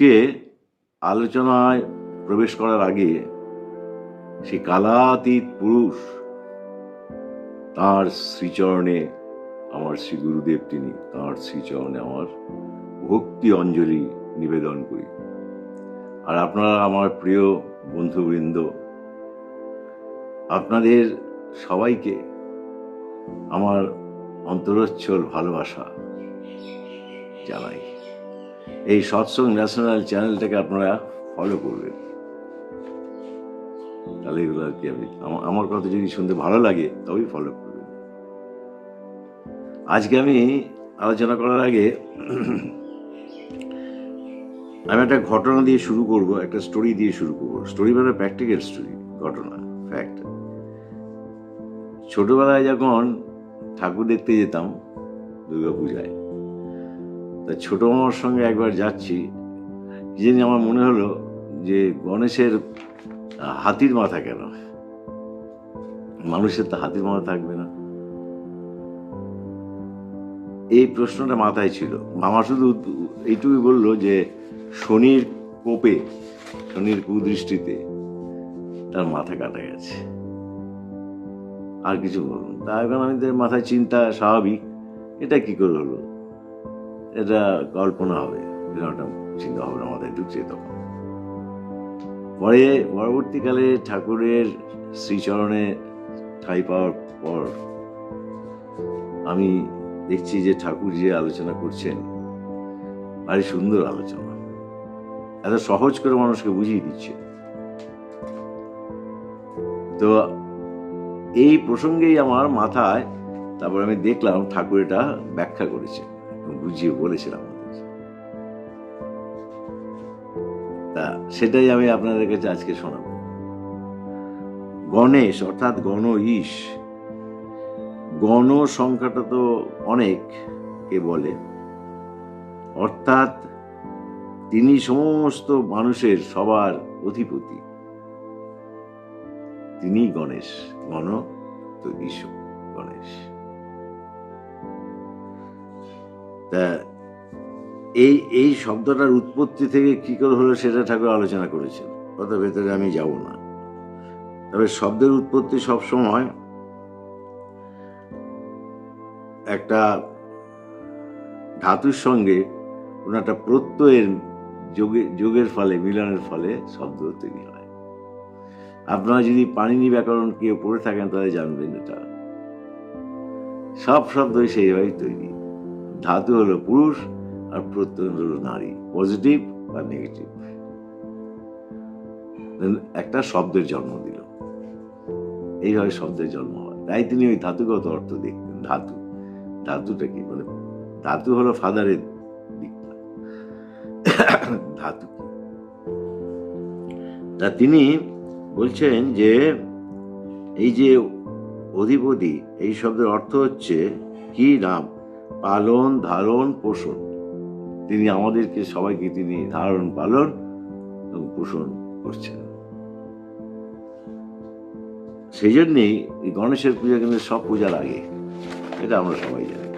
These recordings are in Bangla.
আজকে আলোচনায় প্রবেশ করার আগে সেই কালাতীত পুরুষ তার শ্রীচরণে আমার শ্রী গুরুদেব তিনি তাঁর শ্রীচরণে আমার ভক্তি অঞ্জলি নিবেদন করি। আর আপনারা আমার প্রিয় বন্ধুবৃন্দ, আপনাদের সবাইকে আমার অন্তরচ্ছল ভালোবাসা জানাই। এই সৎসং ন্যাশনাল চ্যানেলটাকে আপনারা ফলো করবেন। তাহলে এগুলো আর কি আমি আমার কথা যদি শুনতে ভালো লাগে, তবেই ফলো করবেন। আজকে আমি আলোচনা করার আগে আমি একটা ঘটনা দিয়ে শুরু করব, একটা স্টোরি দিয়ে শুরু করব। স্টোরি মানে প্র্যাকটিক্যাল স্টোরি ঘটনা ফ্যাক্ট ছোটবেলায় যখন ঠাকুর দেখতে যেতাম দুর্গা পূজায় তা ছোট মামার সঙ্গে একবার যাচ্ছি। জানি আমার মনে হলো যে গণেশের হাতির মাথা কেন? মানুষের তো হাতির মাথা থাকবে না। এই প্রশ্নটা মাথায় ছিল। মামা শুধু এইটুকুই বলল যে শনির কোপে, শনির কুদৃষ্টিতে তার মাথা কাটা গেছে। আর কিছু বলুন। তা এখন আমাদের মাথায় চিন্তা স্বাভাবিক। এটা কি করে হলো? এটা কল্পনা হবে একটা চিন্তা ভাবনা মাথায় ঢুকছে তখন। পরে পরবর্তীকালে ঠাকুরের শ্রীচরণে ঠাই পাওয়ার পর আমি দেখছি যে ঠাকুর যে আলোচনা করছেন, ভারী সুন্দর আলোচনা। এত সহজ করে মানুষকে বুঝিয়ে দিচ্ছে। তো এই প্রসঙ্গেই আমার মাথায়, তারপর আমি দেখলাম ঠাকুর এটা ব্যাখ্যা করেছে বুঝিয়ে বলেছিলাম তা সেটাই আমি আপনাদের কাছে আজকে শোনাব। গণেশ, অর্থাৎ গণ ঈশ গণ সংখ্যাটা তো অনেক কে বলে। অর্থাৎ তিনি সমস্ত মানুষের সবার অধিপতি। তিনি গণেশ, গণ তো ঈশ গণেশ। তা এই এই শব্দটার উৎপত্তি থেকে কি করে হলো সেটা ঠাকুর আলোচনা করেছেন। কত ভেতরে আমি যাব না। তবে শব্দের উৎপত্তি সবসময় একটা ধাতুর সঙ্গে কোনো একটা প্রত্যয়ের যোগে, যোগের ফলে, মিলনের ফলে শব্দ তৈরি হয়। আপনারা যদি পানিনি ব্যাকরণ কেউ পড়ে থাকেন তাহলে জানবেন এটা। সব শব্দই সেইভাবেই তৈরি। ধাতু হলো পুরুষ আর প্রত্যয় হলো নারী পজিটিভ বা নেগেটিভ একটা শব্দের জন্ম দিল। এইভাবে শব্দের জন্ম হয়। তাই তিনি ওই ধাতুগত অর্থ দেখতেন, ধাতু। ধাতুটা কি? মানে ধাতু হলো ফাদারের দিকটা ধাতু তা তিনি বলছেন যে এই যে অধিপতি, এই শব্দের অর্থ হচ্ছে কি নাম? পালন, ধারণ, পোষণ। তিনি আমাদেরকে সবাইকে তিনি ধারণ, পালন এবং পোষণ করছেন। সেই জন্যেই গণেশের পূজা কিন্তু সব পূজার আগে, এটা আমরা সবাই জানি।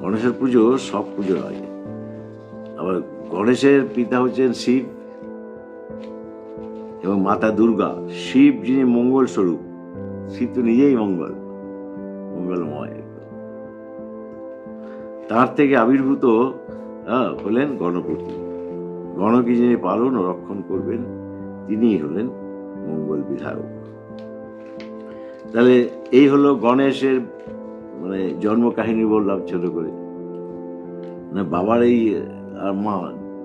গণেশের পুজো সব পুজোর আগে। আবার গণেশের পিতা হচ্ছেন শিব এবং মাতা দুর্গা। শিব যিনি মঙ্গল স্বরূপ শিব তো নিজেই মঙ্গল, মঙ্গলময়। তার থেকে আবির্ভূত হলেন গণপতি। গণকে যিনি পালন ও রক্ষণ করবেন, তিনিই হলেন মঙ্গল বিধায়ক তাহলে এই হলো গণেশের মানে জন্ম কাহিনী বললাম ছোট করে। না, বাবার এই আর মা,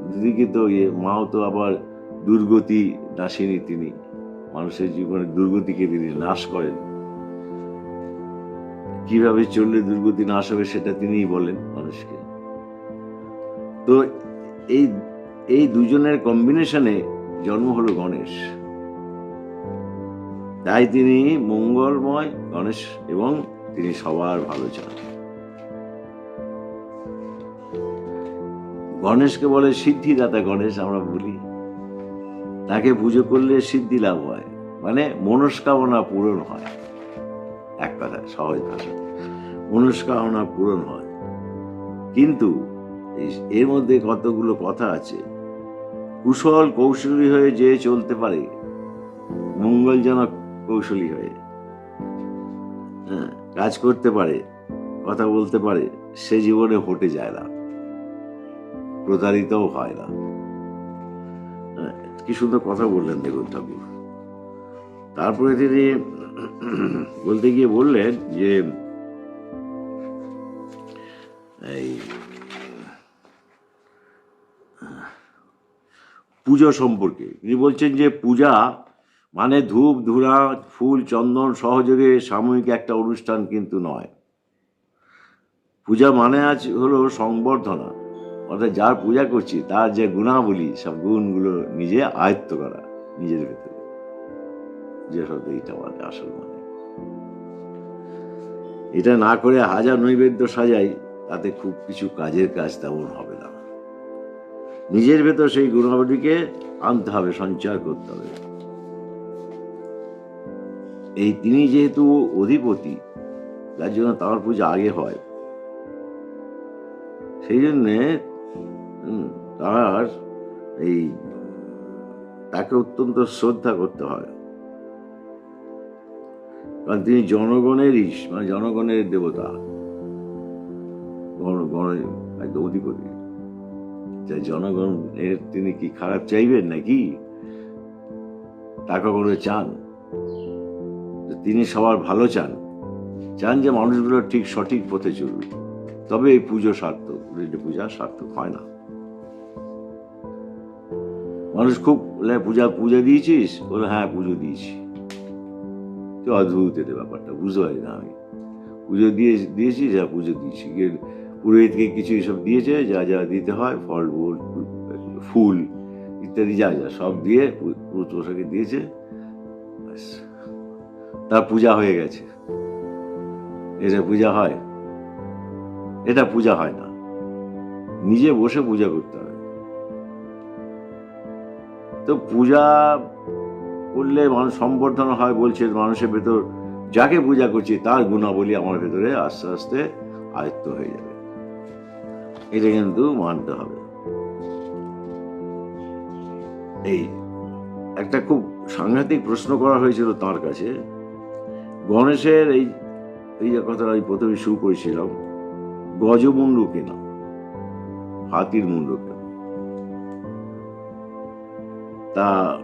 দিদিকে তো ইয়ে মাও তো আবার দুর্গতি নাশিনী তিনি। মানুষের জীবনে দুর্গতিকে তিনি নাশ করেন। কীভাবে চললে দুর্গতি নাশ হবে সেটা তিনিই বলেন। মানুষকে। তো এই এই দুজনের কম্বিনেশনে জন্ম হলো গণেশ। তাই তিনি মঙ্গলময় গণেশ এবং তিনি সবার ভালো চান। গণেশকে বলে সিদ্ধিদাতা গণেশ আমরা বলি। তাকে পুজো করলে সিদ্ধি লাভ হয় মানে মনস্কামনা পূরণ হয়। এক কথা, সহজ ভাষা। মনস্কামনা পূরণ হয়। কিন্তু এর মধ্যে কতগুলো কথা আছে? কুশল কৌশলী হয়ে যে চলতে পারে মঙ্গলজনক কৌশলী হয়ে। হ্যাঁ, কাজ করতে পারে কথা বলতে পারে সে জীবনে হটে যায় না। প্রতারিতও হয় না। হ্যাঁ, কি সুন্দর কথা বললেন দেখুন ঠাকুর। তারপরে তিনি বলতে গিয়ে বললেন যে এই পুজো সম্পর্কে। তিনি বলছেন যে পূজা মানে ধূপ, ধুরা, ফুল, চন্দন সহযোগে সাময়িক একটা অনুষ্ঠান কিন্তু নয়। পূজা মানে আজ হলো সংবর্ধনা। অর্থাৎ যার পূজা করছি, তার যে গুণাবলী, সব গুণগুলো নিজে আয়ত্ত করা, নিজের ভেতরে। যে সব এইটা মানে আসল মানে। এটা না করে হাজার নৈবেদ্য সাজাই তাতে খুব কিছু কাজের কাজ তেমন হবে না। নিজের ভেতর সেই গুণাবলীকে আনতে হবে, সঞ্চার করতে হবে। এই তিনি যেহেতু অধিপতি, যার জন্য তাঁর পূজা আগে হয়। সেই জন্যে তার এই, তাকে অত্যন্ত শ্রদ্ধা করতে হয়। কারণ তিনি জনগণেরই মানে জনগণের দেবতা। গণের একদম অধিপতি। তাই জনগণের তিনি কি খারাপ চাইবেন নাকি? টাকা করে চান? তিনি সবার ভালো চান। চান যে মানুষগুলো ঠিক সঠিক পথে চলবে তবে এই পুজো সার্থক পূজা সার্থক হয় না। মানুষ খুব পূজা পূজা দিয়েছিস? বলে হ্যাঁ পুজো দিয়েছি। তো অদ্ভুত এদের ব্যাপারটা, বুঝতে পারি না আমি। পুজো দিয়ে, দিয়েছিস যা পুজো দিয়েছি। পুরোহিতকে কিছু এসব দিয়েছে, যা যা দিতে হয়, ফল ফুল ইত্যাদি যা যা সব দিয়ে পু- পুরো দিয়েছে। তার পূজা হয়ে গেছে। এটা পূজা হয়। এটা পূজা হয় না। নিজে বসে পূজা করতে হবে। তো পূজা করলে মানুষ সম্বর্ধনা হয়, বলছে মানুষের ভেতর, যাকে পূজা করছি, তার গুণাবলী আমার ভেতরে আস্তে আস্তে আয়ত্ত হয়ে যাবে। এটা কিন্তু মানতে হবে। এই একটা খুব সাংঘাতিক প্রশ্ন করা হয়েছিল তার কাছে। গণেশের এই এই যে কথা আমি প্রথমে শুরু করেছিলাম গজমুন্ডু কেনা, হাতির মুন্ডু কেনা। তা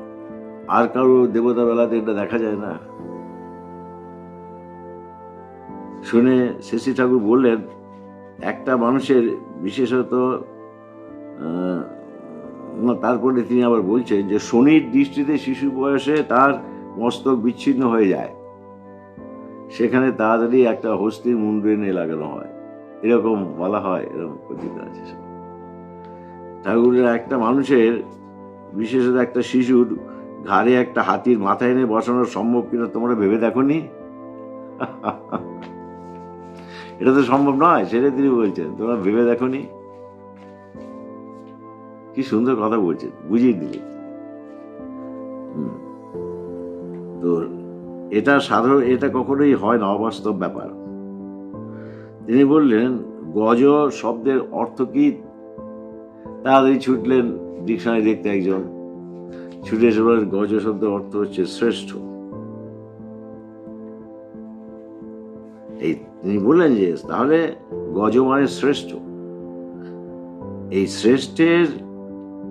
আর কারও দেবতা বেলাতে এটা দেখা যায় না? শুনে শশী ঠাকুর বললেন একটা মানুষের বিশেষত না, তারপরে তিনি আবার বলছেন যে শনির দৃষ্টিতে শিশু বয়সে তার মস্তক বিচ্ছিন্ন হয়ে যায়। সেখানে তাড়াতাড়ি একটা হস্তির মুন্ডু লাগানো হয়। এরকম বলা হয় এরকম কথিত আছে ঠাকুরের একটা মানুষের বিশেষত একটা শিশুর ঘাড়ে একটা হাতির মাথা এনে বসানো সম্ভব কিনা তোমরা ভেবে দেখোনি? এটা তো সম্ভব নয় সেটা তিনি বলছেন। তোমরা ভেবে দেখোনি? কি সুন্দর কথা বলছেন, বুঝিয়ে দিলে। তো এটা সাধারণ, এটা কখনোই হয় না, অবাস্তব ব্যাপার। তিনি বললেন, গজ শব্দের অর্থ কি? তাড়াতাড়ি ছুটলেন, ডিকশনারি দেখতে একজন। ছুটে এসে বলেন, গজ শব্দের অর্থ হচ্ছে শ্রেষ্ঠ। এই তিনি বললেন যে, তাহলে গজ মানে শ্রেষ্ঠ। এই শ্রেষ্ঠের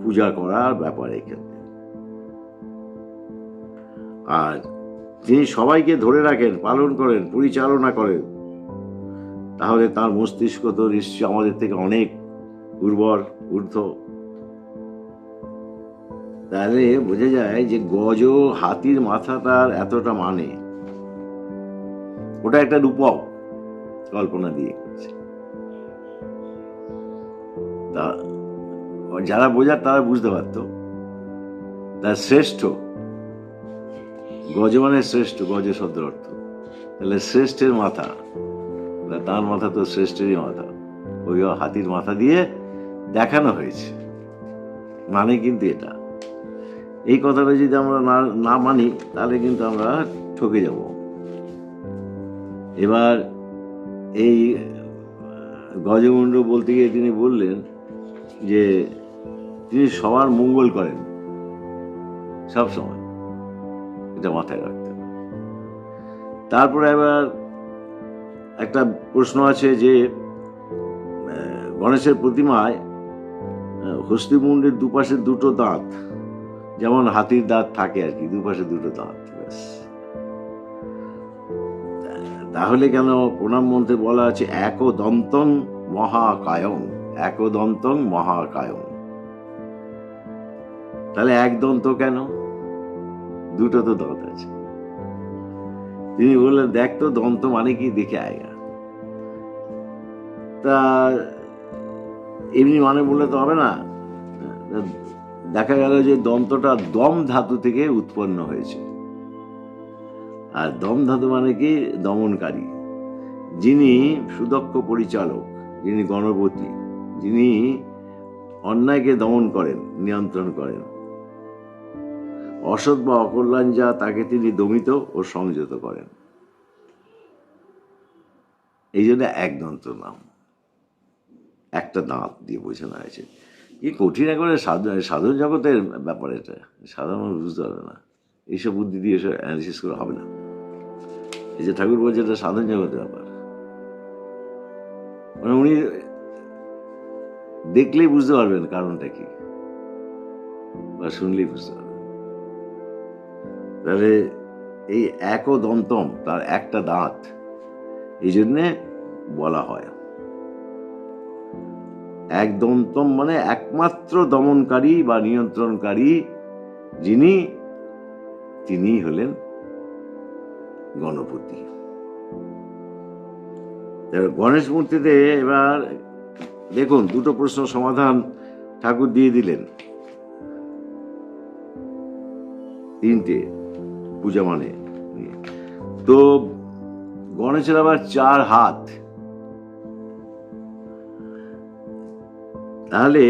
পূজা করার ব্যাপার এখানে। আর তিনি সবাইকে ধরে রাখেন, পালন করেন, পরিচালনা করেন। তাহলে তার মস্তিষ্ক তো নিশ্চয় আমাদের থেকে অনেক উর্বর, ঊর্ধ্ব। তাহলে বোঝা যায় যে গজ হাতির মাথাটার এতটা মানে। ওটা একটা রূপক কল্পনা দিয়ে করছে। তা, যারা বোঝার তারা বুঝতে পারত। তার শ্রেষ্ঠ গজ মানে শ্রেষ্ঠ, গজ শব্দ অর্থ। তাহলে শ্রেষ্ঠের মাথা তার মাথা তো শ্রেষ্ঠেরই মাথা। ওই হাতির মাথা দিয়ে দেখানো হয়েছে। মানে কিন্তু এটা। এই কথাটা যদি আমরা না না মানি, তাহলে কিন্তু আমরা ঠকে যাব। এবার এই গজমুণ্ড বলতে গিয়ে তিনি বললেন যে তিনি সবার মঙ্গল করেন। সব সময়। এটা মাথায় রাখতে হবে। তারপরে এবার একটা প্রশ্ন আছে যে গণেশের প্রতিমায় আহ, হস্তিমুণ্ডের দুপাশে দুটো দাঁত যেমন হাতির দাঁত থাকে আর কি দুপাশে দুটো দাঁত ব্যাস। তাহলে কেন প্রণাম মন্ত্রে বলা আছে, একদন্তং মহাকায়ং একদন্তং মহাকায়ং। তাহলে এক দন্ত কেন? দুটো তো দন্ত আছে। তিনি বললেন, দেখ তো, দন্ত মানে কি? দেখে আয়গা তা এমনি মানে বললে তো হবে না। দেখা গেল যে দন্তটা দম ধাতু থেকে উৎপন্ন হয়েছে। আর দম ধাতু মানে কি? দমনকারী। যিনি সুদক্ষ পরিচালক, যিনি গণপতি, যিনি অন্যায়কে দমন করেন, নিয়ন্ত্রণ করেন। অসৎ বা অকল্যাণ যা, তাকে তিনি দমিত ও সংযত করেন। এই জন্য একদন্ত নাম। একটা দাঁত দিয়ে বোঝানো হয়েছে। কি কঠিন একবারে সাধন সাধন জগতের ব্যাপার এটা। সাধারণ মানুষ বুঝতে পারবে না। এইসব বুদ্ধি দিয়ে এসব অ্যানালিসিস করা হবে না। এই যে ঠাকুর বলছে এটা সাধন জগতের ব্যাপার। মানে উনি দেখলেই বুঝতে পারবেন কারণটা কি, বা শুনলেই বুঝতে পারবেন। তাহলে এই একদন্তম তার একটা দাঁত, এই জন্যে বলা হয়। একদন্তম মানে একমাত্র দমনকারী বা নিয়ন্ত্রণকারী যিনি তিনি হলেন গণপতি। গণেশ মূর্তিতে এবার দেখুন, দুটো প্রশ্ন সমাধান ঠাকুর দিয়ে দিলেন। তিনটে পূজা মানে তো গণেশের আবার চার হাত। তাহলে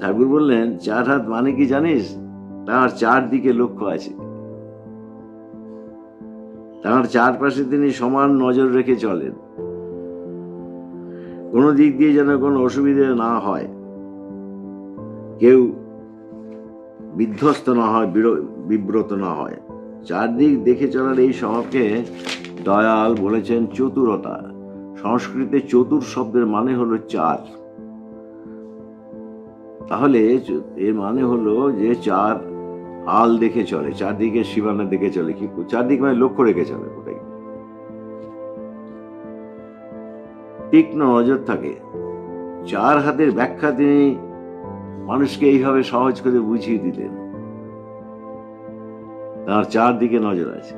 ঠাকুর বললেন, চার হাত মানে কি জানিস? তার চারদিকে লক্ষ্য আছে। তার চারপাশে তিনি সমান নজর রেখে চলেন। কোনো দিক দিয়ে যেন কোনো অসুবিধে না হয়। কেউ বিধ্বস্ত না হয়, বির- বিব্রত না হয়। চারদিক দেখে চলার এই স্বভাবকে দয়াল বলেছেন চতুরতা। সংস্কৃতে চতুর শব্দের মানে হলো চার। তাহলে এর মানে হলো যে চার আল দেখে চলে, চারদিকে সীমানা দেখে চলে, কি চারদিক মানে লক্ষ্য রেখে চলে ওটাই তীক্ষ্ণ নজর থাকে। চার হাতের ব্যাখ্যা তিনি মানুষকে এইভাবে সহজ করে বুঝিয়ে দিলেন। তার চারদিকে নজর আছে।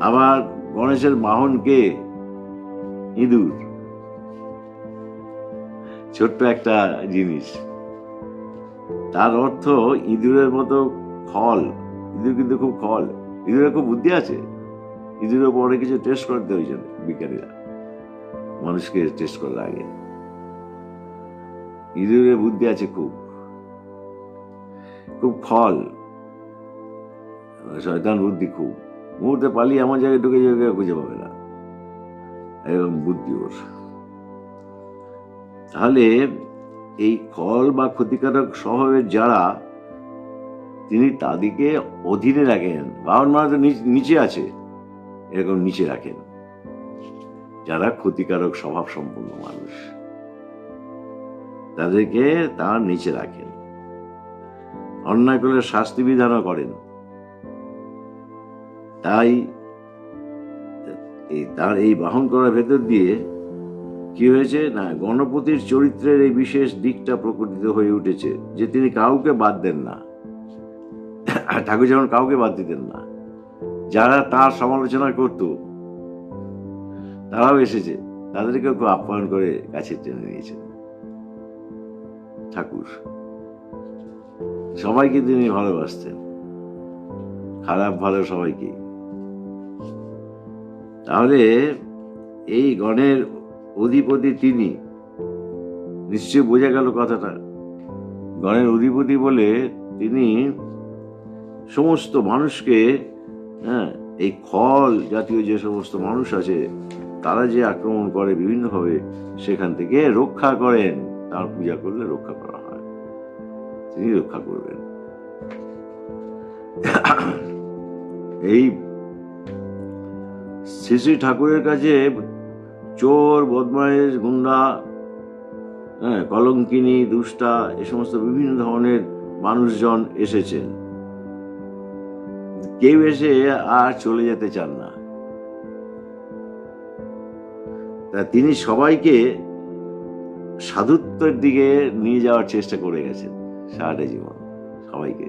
আবার গণেশের বাহন কে ইঁদুর। ছোট্ট একটা জিনিস। তার অর্থ ইঁদুরের মতো খল। ইঁদুর কিন্তু খুব খল। ইঁদুরের খুব বুদ্ধি আছে। ইঁদুরের উপর অনেক কিছু টেস্ট করতে ওই জন্য বিজ্ঞানীরা। মানুষকে টেস্ট করার আগে। ইঁদুরের বুদ্ধি আছে খুব। খুব খল। শয়তান বুদ্ধি খুব। মুহূর্তে পালিয়ে এমন জায়গায় ঢুকে যাবে খুঁজে পাবে না। এরকম বুদ্ধি ওর। তাহলে এই খল বা ক্ষতিকারক স্বভাবের যারা, তিনি তাদেরকে অধীনে রাখেন বাহন মানে তো নিচ- আছে, এরকম নিচে রাখেন। যারা ক্ষতিকারক স্বভাব সম্পন্ন মানুষ, তাদেরকে তার নিচে রাখেন। অন্যায় করলে শাস্তি বিধানও করেন। তাই তার এই বাহন করার ভেতর দিয়ে কি হয়েছে? না, গণপতির চরিত্রের এই বিশেষ দিকটা প্রকটিত হয়ে উঠেছে যে তিনি কাউকে বাদ দেন না। ঠাকুর যেমন কাউকে বাদ দিতেন না, যারা তার সমালোচনা করত, তারাও এসেছে। তাদেরকেও খুব আপ্যায়ন করে কাছে টেনে নিয়েছেন ঠাকুর, সবাইকে তিনি ভালোবাসতেন। খারাপ ভালো সবাইকে তাহলে এই গণের অধিপতি তিনি। নিশ্চয় বোঝা গেল কথাটা। গণের অধিপতি বলে তিনি সমস্ত মানুষকে হ্যাঁ এই খল জাতীয় যে সমস্ত মানুষ আছে, তারা যে আক্রমণ করে বিভিন্নভাবে, সেখান থেকে রক্ষা করেন। তার পূজা করলে রক্ষা করা হয়। তিনি রক্ষা করবেন। এই শ্রী শ্রী ঠাকুরের কাছে চোর, বদমাইশ, গুন্ডা হ্যাঁ কলঙ্কিনী, দুষ্টা, এ সমস্ত বিভিন্ন ধরনের মানুষজন এসেছেন কেউ এসে আর চলে যেতে চান না। তা তিনি সবাইকে সাধুত্বের দিকে নিয়ে যাওয়ার চেষ্টা করে গেছেন, সারাটা জীবন। সবাইকে।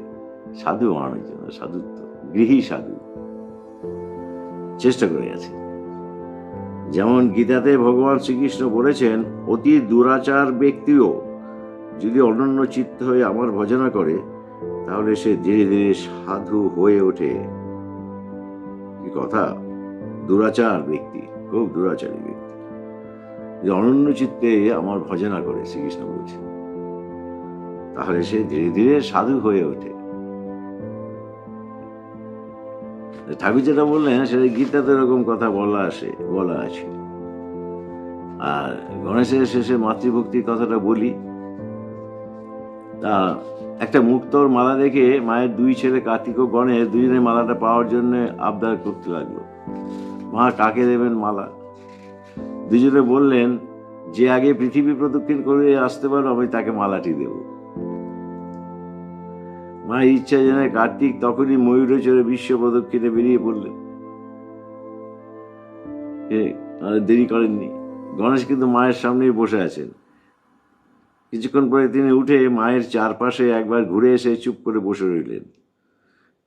সাধু বানানোর জন্য সাধুত্ব, গৃহী সাধু। চেষ্টা করে গেছে যেমন গীতাতে ভগবান শ্রীকৃষ্ণ বলেছেন, অতি দুরাচার ব্যক্তিও যদি অনন্য চিত্ত হয়ে আমার ভজনা করে, তাহলে সে ধীরে ধীরে সাধু হয়ে ওঠে। কি কথা? দুরাচার ব্যক্তি, খুব দুরাচারী ব্যক্তি। যে অনন্য চিত্তে আমার ভজনা করে, শ্রীকৃষ্ণ বলছেন, তাহলে সে ধীরে ধীরে সাধু হয়ে ওঠে। ঠাকুর যেটা বললেন সেটা গীতাতে এরকম কথা বলা আসে বলা আছে। আর গণেশের শেষে মাতৃভক্তির কথাটা বলি। তা একটা মুক্তর মালা দেখে মায়ের দুই ছেলে কার্তিক ও গণেশ দুজনে মালাটা পাওয়ার জন্য আবদার করতে লাগল। মা, কাকে দেবেন মালা? দুজনে বললেন, যে আগে পৃথিবী প্রদক্ষিণ করে আসতে পারো, আমি তাকে মালাটি দেব। মা ইচ্ছা জেনে কার্তিক তখনই ময়ূরে চড়ে বিশ্ব প্রদক্ষিণে বেরিয়ে পড়লেন দেরি করেননি। গণেশ কিন্তু মায়ের সামনেই বসে আছেন। কিছুক্ষণ পরে তিনি উঠে মায়ের চারপাশে একবার ঘুরে এসে চুপ করে বসে রইলেন।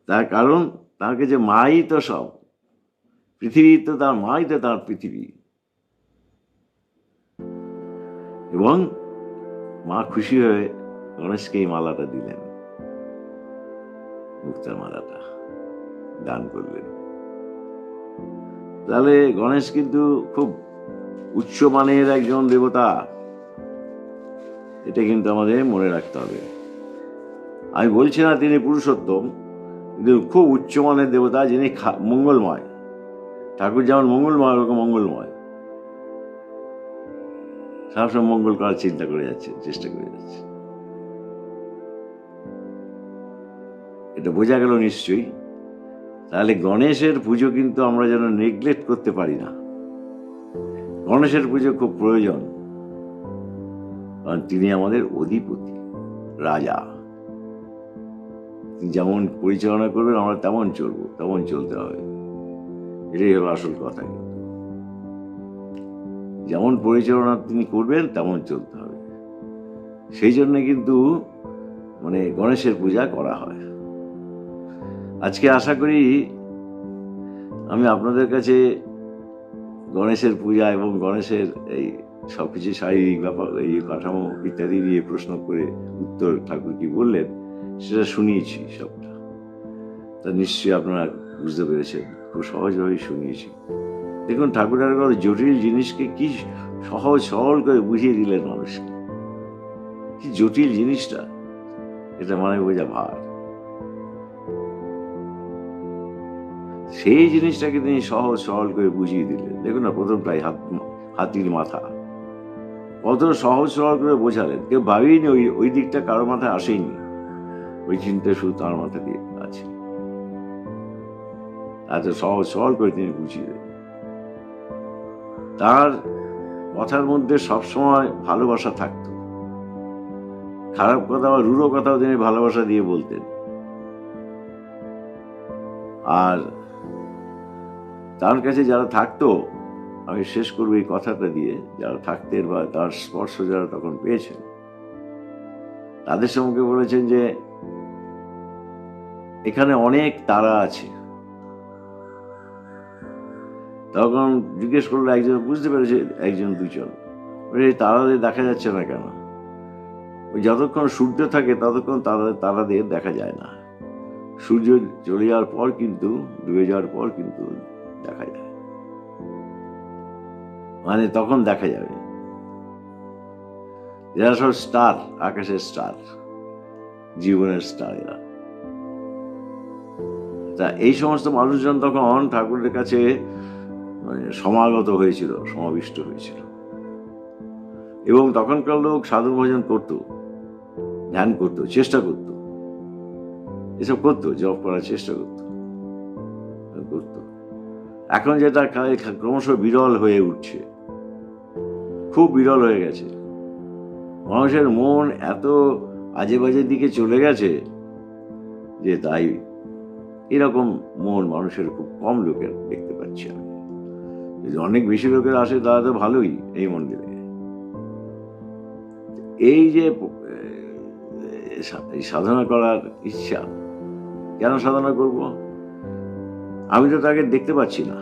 তার কারণ তাকে যে মাই তো সব। পৃথিবী তো তার, মাই তো তার পৃথিবী। এবং মা খুশি হয়ে গণেশকে এই মালাটা দিলেন। মুক্তার মালাটা দান করলেন। তাহলে গণেশ কিন্তু খুব উচ্চমানের একজন দেবতা। এটা কিন্তু আমাদের মনে রাখতে হবে। আমি বলছি না তিনি পুরুষোত্তম, কিন্তু খুব উচ্চমানের দেবতা যিনি মঙ্গলময়। ঠাকুর যেমন মঙ্গলময়, ওরকম মঙ্গলময়। সবসময় মঙ্গল করার চিন্তা করে যাচ্ছে, চেষ্টা করে যাচ্ছে। এটা বোঝা গেল নিশ্চয়ই। তাহলে গণেশের পুজো কিন্তু আমরা যেন নেগলেক্ট করতে পারি না। গণেশের পুজো খুব প্রয়োজন। কারণ তিনি আমাদের অধিপতি, রাজা। যেমন পরিচালনা করবেন, আমরা তেমন চলবো, তেমন চলতে হবে। এটাই হলো আসল কথা যেমন পরিচালনা তিনি করবেন, তেমন চলতে হবে। সেই জন্য কিন্তু মানে গণেশের পূজা করা হয়। আজকে আশা করি আমি আপনাদের কাছে গণেশের পূজা এবং গণেশের এই সবকিছু শারীরিক ব্যাপার, এই কাঠামো ইত্যাদি নিয়ে প্রশ্ন করে উত্তর ঠাকুর কি বললেন, সেটা শুনিয়েছি সবটা। তা নিশ্চয়ই আপনারা বুঝতে পেরেছেন, খুব সহজভাবেই শুনিয়েছি। দেখুন ঠাকুরের কথা জটিল জিনিসকে কি সহজ সরল করে বুঝিয়ে দিলেন মানুষকে। কি জটিল জিনিসটা, এটা মানে বোঝা ভার। সেই জিনিসটাকে তিনি সহজ সরল করে বুঝিয়ে দিলেন। দেখুন না প্রথমটাই হাত, হাতির মাথা। কত সহজ সরল করে বোঝালেন। কেউ ভাবিনি ওই ওই দিকটা কারও মাথায় আসেইনি ওই চিন্তা শুধু তার মাথা দিয়ে আছে। এত সহজ সরল করে তিনি বুঝিয়ে তার কথার মধ্যে সবসময় ভালোবাসা থাকতো। খারাপ কথা বা রূঢ় কথাও তিনি ভালোবাসা দিয়ে বলতেন। আর তার কাছে যারা থাকতো, আমি শেষ করব এই কথাটা দিয়ে, যারা থাকতেন বা তার স্পর্শ যারা তখন পেয়েছেন। তাদের সম্মুখে বলেছেন যে, এখানে অনেক তারা আছে। তখন জিজ্ঞেস করল, একজন বুঝতে পেরেছে একজন দুজন তারাদের দেখা যাচ্ছে না কেন? ওই যতক্ষণ সূর্য থাকে, ততক্ষণ তারা, তারাদের দেখা যায় না। সূর্য চলে যাওয়ার পর কিন্তু, ডুবে যাওয়ার পর কিন্তু দেখা যায় মানে তখন দেখা যাবে। এরা সব স্টার, আকাশের স্টার, জীবনের স্টার এরা। তা এই সমস্ত মানুষজন তখন ঠাকুরের কাছে মানে সমাগত হয়েছিল, সমাবিষ্ট হয়েছিল। এবং তখনকার লোক সাধু ভোজন করতো, ধ্যান করতো, চেষ্টা করতো। এসব করতো জব করার চেষ্টা করতো করতো। এখন যেটা ক্রমশ বিরল হয়ে উঠছে। খুব বিরল হয়ে গেছে। মানুষের মন এত আজে বাজে দিকে চলে গেছে যে তাই এরকম মন মানুষের খুব কম লোকের দেখতে পাচ্ছি আমি। যদি অনেক বেশি লোকের আসে তারা তো ভালোই এই মন্দিরে। এই যে সাধনা করার ইচ্ছা, কেন সাধনা করব? আমি তো তাকে দেখতে পাচ্ছি না।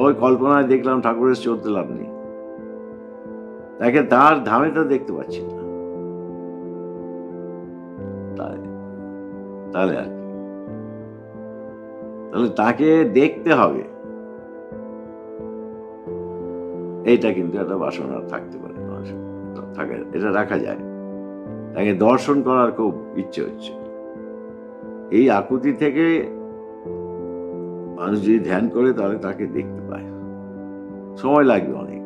ওই কল্পনায় দেখলাম ঠাকুরের চলতে লাভ নেই। তাকে তার ধামে তো দেখতে পাচ্ছি না। তাহলে আর কি। তাহলে তাকে দেখতে হবে। এইটা কিন্তু একটা বাসনা থাকতে পারে। থাকে, এটা রাখা যায়। তাকে দর্শন করার খুব ইচ্ছে হচ্ছে। এই আকুতি থেকে মানুষ যদি ধ্যান করে, তাহলে তাকে দেখতে পায়। সময় লাগবে অনেক।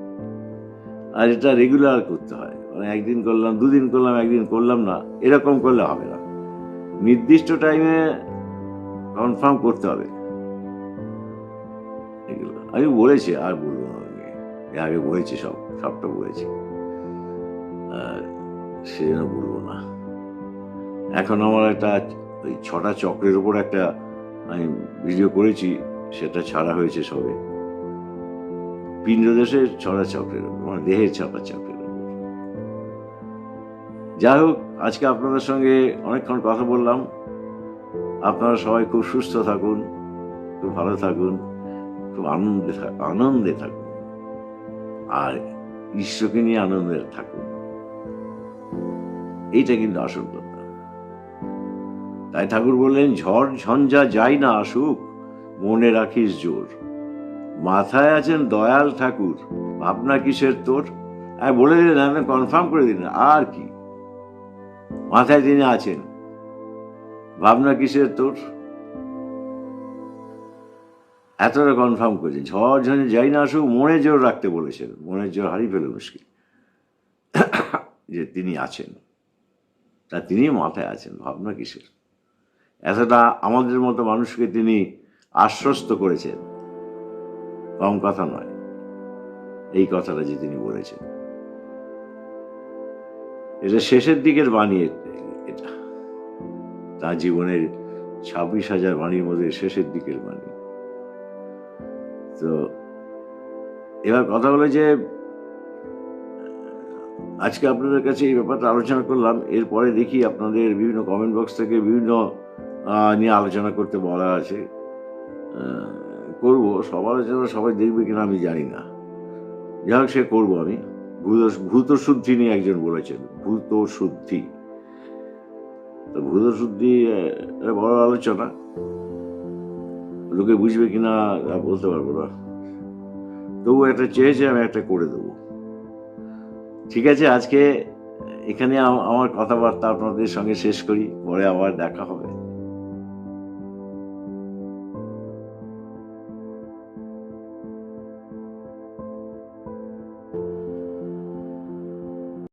আর এটা রেগুলার করতে হয়। মানে একদিন করলাম, দুদিন করলাম, একদিন করলাম না। এরকম করলে হবে না। নির্দিষ্ট টাইমে কনফার্ম করতে হবে। এগুলো আমি বলেছি, আর বলব না। আগে বলেছি সব, সবটা বলেছি। সেজন্য বলব না। এখন আমার একটা ওই ছটা চক্রের উপর একটা আমি ভিডিও করেছি, সেটা ছাড়া হয়েছে সবে। পিণ্ডদেশের ছড়া চক্রের উপর মানে দেহের চক্রের উপর যাই হোক, আজকে আপনাদের সঙ্গে অনেকক্ষণ কথা বললাম। আপনারা সবাই খুব সুস্থ থাকুন, খুব ভালো থাকুন, খুব আনন্দে আনন্দে থাকুন। আর ঈশ্বরকে নিয়ে আনন্দে থাকুন। এইটা কিন্তু আসল কথা তাই ঠাকুর বললেন, ঝড় ঝঞ্ঝা যাই না আসুক, মনে রাখিস জোর। মাথায় আছেন দয়াল ঠাকুর, ভাবনা কিসের তোর? আর বলে দিলেন আপনি কনফার্ম করে দিলেন, আর কি? মাথায় তিনি আছেন, ভাবনা কিসের তোর? এতটা কনফার্ম করেছে ঝড় ঝঞ্ঝা যাই না আসুক, মনে জোর রাখতে বলেছেন, মনের জোর হারিয়ে ফেলে মুশকিল। যে তিনি আছেন, তা তিনি মাথায় আছেন, ভাবনা কিসের? এতটা আমাদের মতো মানুষকে তিনি আশ্বস্ত করেছেন। কম কথা নয়, এই কথাটা যে তিনি বলেছেন। এটা শেষের দিকের বাণী এটা। তার জীবনের ছাব্বিশ হাজার বাণীর মধ্যে শেষের দিকের বাণী। তো, এবার কথা হলো যে, আজকে আপনাদের কাছে এই ব্যাপারটা আলোচনা করলাম, এরপরে দেখি আপনাদের বিভিন্ন কমেন্ট বক্স থেকে বিভিন্ন নিয়ে আলোচনা করতে বলা আছে। করব সবার জন্য সবাই দেখবে কিনা আমি জানি না। যাই হোক, সে করব আমি। ভূত ভূত শুদ্ধি নিয়ে একজন বলেছেন, ভূত শুদ্ধি। তো ভূত শুদ্ধি বড় আলোচনা। লোকে বুঝবে কিনা বলতে পারব না। তবু একটা চেয়েছে, আমি একটা করে দেবো। ঠিক আছে, আজকে এখানে আমার কথাবার্তা আপনাদের সঙ্গে শেষ করি, পরে আবার দেখা হবে।